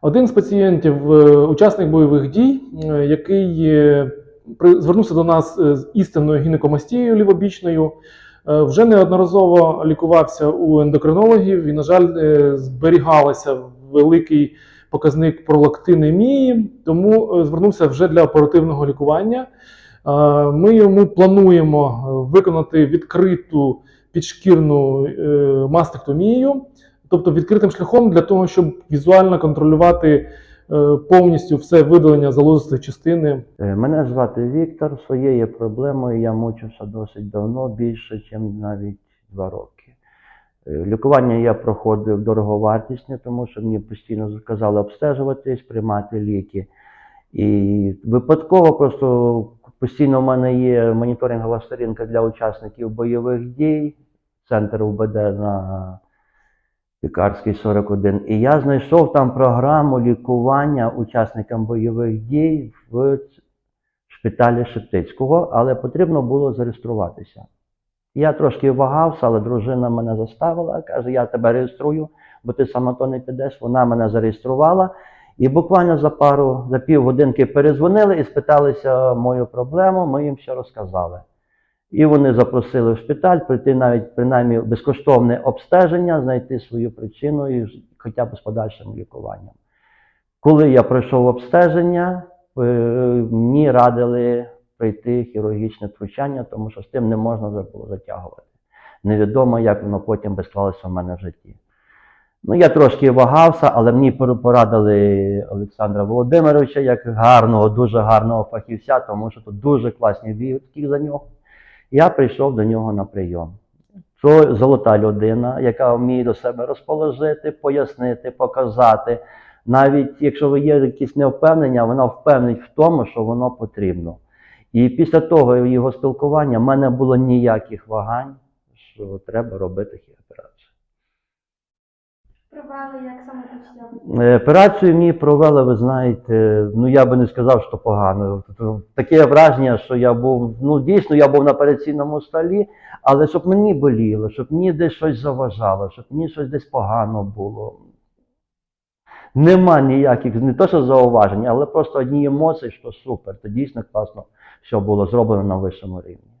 Один з пацієнтів, е, учасник бойових дій, е, який е, звернувся до нас з істинною гінекомастією лівобічною, вже неодноразово лікувався у ендокринологів і, на жаль, зберігалася великий показник пролактинемії, тому звернувся вже для оперативного лікування. Ми йому плануємо виконати відкриту підшкірну мастектомію, тобто відкритим шляхом для того, щоб візуально контролювати е, повністю все видалення залозистої частини. Е, Мене звати Віктор. Своєю проблемою я мучився досить давно, більше, ніж навіть два роки. Е, Лікування я проходив дороговартісне, тому що мені постійно казали обстежуватись, приймати ліки. І випадково просто постійно в мене є моніторингова сторінка для учасників бойових дій, центр УБД на Пікарський 41. І я знайшов там програму лікування учасникам бойових дій в шпиталі Шептицького, але потрібно було зареєструватися. Я трошки вагався, але дружина мене заставила, каже, я тебе реєструю, бо ти сама то не підеш. Вона мене зареєструвала. І буквально за пару, за півгодинки перезвонили і спиталися мою проблему, ми їм все розказали. І вони запросили в шпиталь прийти навіть принаймні безкоштовне обстеження, знайти свою причину і хоча б з подальшим лікуванням. Коли я пройшов обстеження, е, мені радили пройти хірургічне втручання, тому що з тим не можна вже було затягувати. Невідомо, як воно потім би склалося в мене в житті. Ну, я трошки вагався, але мені порадили Олександра Володимировича як гарного, дуже гарного фахівця, тому що тут дуже класні відгуки за нього. Я прийшов до нього на прийом. Це золота людина, яка вміє до себе розположити, пояснити, показати. Навіть якщо є якісь невпевнення, вона впевнить в тому, що воно потрібно. І після того його спілкування в мене було ніяких вагань, що треба робити хіоперацію. Провели, як саме? Е, Операцію мені провели, ви знаєте, ну я би не сказав, що погано. Таке враження, що я був, ну дійсно, я був на операційному столі, але щоб мені боліло, щоб мені десь щось заважало, щоб мені щось десь погано було. Нема ніяких, не то що зауважень, але просто одні емоції, що супер, то дійсно класно, що було зроблено на вищому рівні.